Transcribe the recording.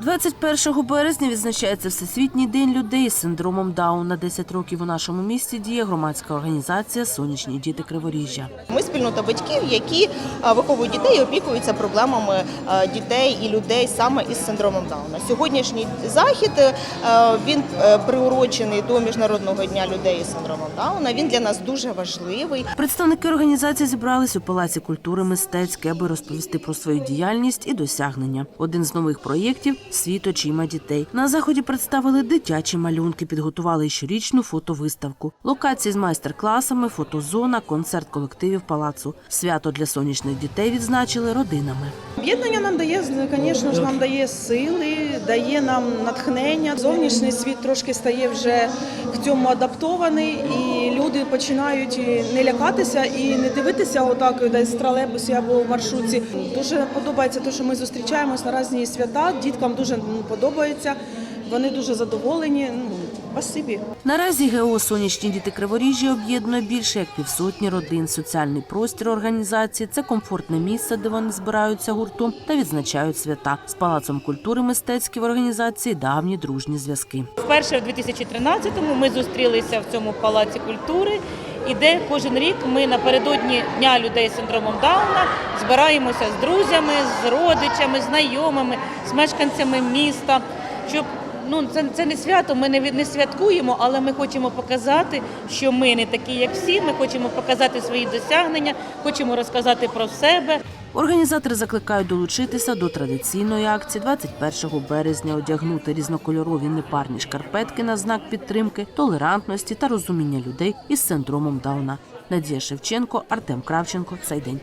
21 березня відзначається Всесвітній день людей з синдромом Дауна. 10 років у нашому місті діє громадська організація Сонячні діти Криворіжжя. Ми спільнота батьків, які виховують дітей і опікуються проблемами дітей і людей саме із синдромом Дауна. Сьогоднішній захід е, він е, приурочений до міжнародного дня людей із синдромом Дауна. Він для нас дуже важливий. Представники організації зібрались у Палаці культури мистецьке, аби розповісти про свою діяльність і досягнення. Один з нових проєктів світ очима дітей. На заході представили дитячі малюнки, підготували щорічну фотовиставку. Локації з майстер-класами, фотозона, концерт колективів палацу. Свято для сонячних дітей відзначили родинами. Об'єднання нам дає, звісно ж, нам дає сили, дає нам натхнення. Зовнішній світ трошки стає вже в цьому адаптований, і люди починають не лякатися і не дивитися отак десь в тролейбусі або в маршрутці. Дуже подобається те, що ми зустрічаємось на різні свята. Діткам дуже ну, подобається. Вони дуже задоволені. Спасибі. Наразі ГО Сонячні діти Криворіжжя об'єднує більше як півсотні родин. Соціальний простір організації це комфортне місце, де вони збираються гуртом та відзначають свята. З палацом культури мистецькі в організації давні дружні зв'язки. Вперше в 2013-му ми зустрілися в цьому палаці культури, і де кожен рік ми напередодні Дня людей з синдромом Дауна збираємося з друзями, з родичами, знайомими, з мешканцями міста. Щоб ну це, це не свято, ми не, не святкуємо, але ми хочемо показати, що ми не такі, як всі. Ми хочемо показати свої досягнення, хочемо розказати про себе. Організатори закликають долучитися до традиційної акції 21 березня, одягнути різнокольорові непарні шкарпетки на знак підтримки, толерантності та розуміння людей із синдромом Дауна. Надія Шевченко, Артем Кравченко. Цей день.